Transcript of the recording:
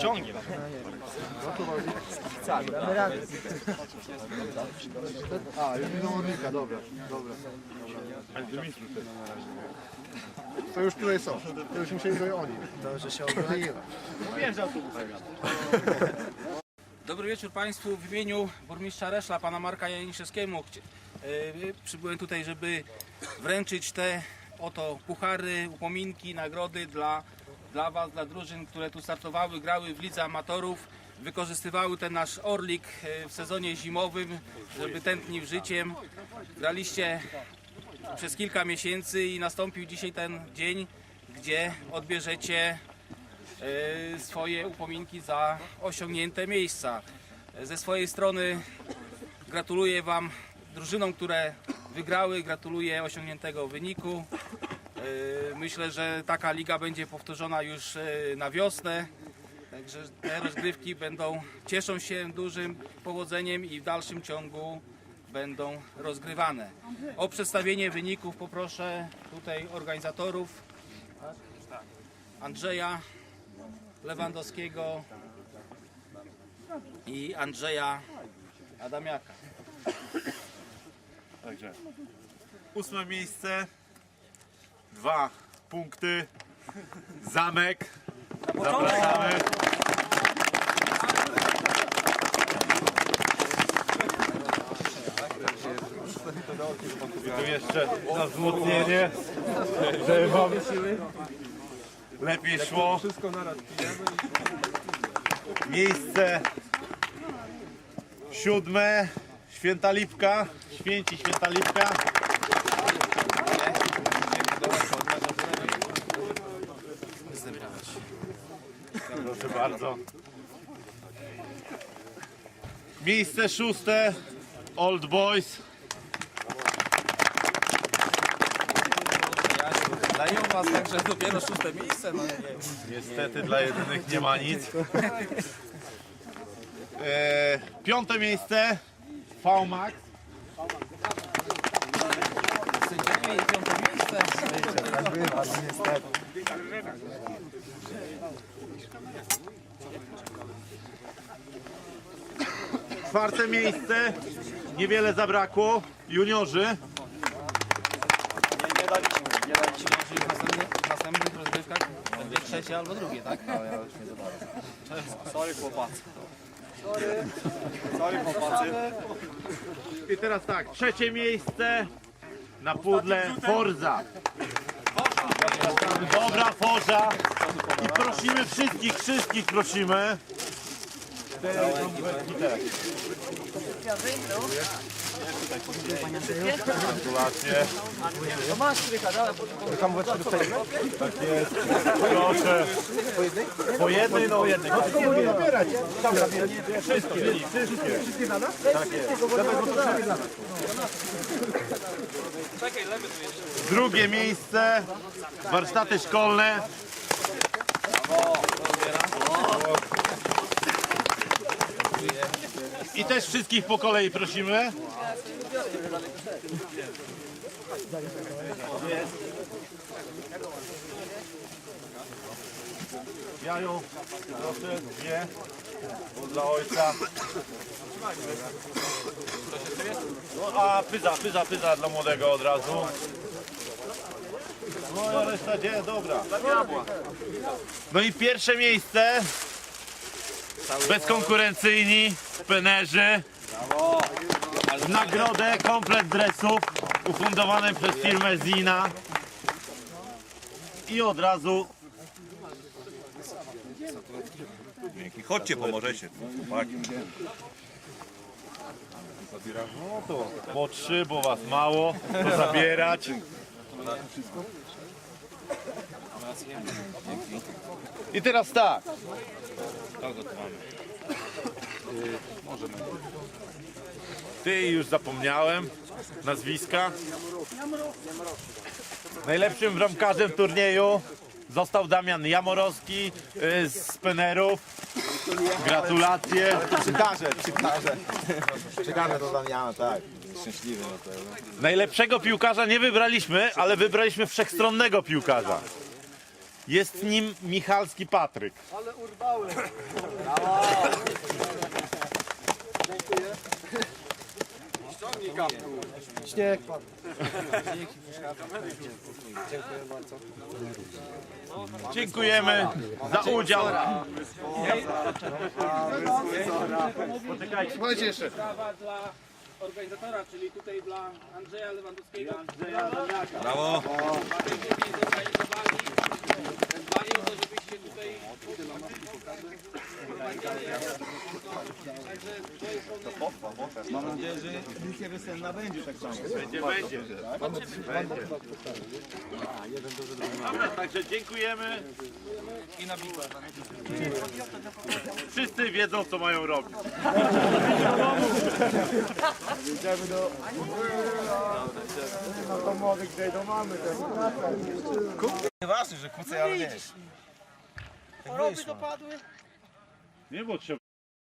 Ciągiem. A, już widzą orlika, dobra, dobra. To już tutaj są. To już musieli że oni. Dobrze się obroiło. Dobry wieczór Państwu. W imieniu burmistrza Reszla, pana Marka Janiszewskiego przybyłem tutaj, żeby wręczyć te oto puchary, upominki, nagrody dla, dla Was, dla drużyn, które tu startowały, grały w lidze amatorów, wykorzystywały ten nasz Orlik yy, w sezonie zimowym, żeby tętnił życiem. Graliście przez kilka miesięcy i nastąpił dzisiaj ten dzień, gdzie odbierzecie e, swoje upominki za osiągnięte miejsca. Ze swojej strony gratuluję Wam drużynom, które wygrały, gratuluję osiągniętego wyniku. E, Myślę, że taka liga będzie powtórzona już e, na wiosnę. Także te rozgrywki będą, cieszą się dużym powodzeniem i w dalszym ciągu będą rozgrywane. O przedstawienie wyników poproszę tutaj organizatorów Andrzeja Lewandowskiego i Andrzeja Adamiaka. Także ósme miejsce, dwa punkty, zamek. Zapraszamy. I tu jeszcze na wzmocnienie, żeby wam lepiej szło. Miejsce siódme, Święta Lipka, Święci Święta Lipka. Proszę bardzo. Miejsce szóste, Old Boys. Dają Was także dopiero szóste miejsce. No, nie, nie. Niestety dla jedynych nie ma nic. E, piąte miejsce, VMAX. Sędziowie i piąte miejsce. Czwarte miejsce, niewiele zabrakło, juniorzy. Nie daliśmy, nie daliśmy. Czyli w następnych, w następnych rozgrywkach będzie trzecie albo drugie, tak? Sorry chłopacy. Sorry. I teraz tak, trzecie miejsce na pudle Forza. Dobra Forza. I prosimy wszystkich, wszystkich prosimy. Gratulacje. Tak? Jest. Proszę. Po jednej, no jednej. Wszystkie, wszystkie. Drugie miejsce, warsztaty szkolne. I też wszystkich po kolei prosimy. Jaju, proszę, dwie, dla ojca. A pyza, pyza, pyza dla młodego od razu. No reszta gdzie? Dobra. No i pierwsze miejsce. Bezkonkurencyjni, penerzy. W nagrodę komplet dresów ufundowane przez firmę Zina. I od razu Chodźcie, pomożecie. chłopaki. No to po trzy, bo was mało, to zabierać. I teraz tak. Kogo tu mamy? Ty już zapomniałem nazwiska. Najlepszym bramkarzem turnieju został Damian Jamorowski y, z Spenerów. Gratulacje. Przekażę, przekażę. Przekażę to Damiana, tak. Szczęśliwy na to. Najlepszego piłkarza nie wybraliśmy, ale wybraliśmy wszechstronnego piłkarza. Jest nim Michalski Patryk. Śnieg padł. Dziękujemy za udział. Słuchajcie jeszcze. Dla organizatora, czyli tutaj dla Andrzeja Lewandowskiego. Brawo. Dziękuję zorganizowali. Dbali o to, żebyście tutaj Mam nadzieję, że dzisiaj wiosenna będzie tak samo. Będzie, będzie. Będzie. Dobra, także dziękujemy. i na bitwę. Wszyscy wiedzą, co mają robić. Ważne, że kłócę, ale nie. Nie, bo trzeba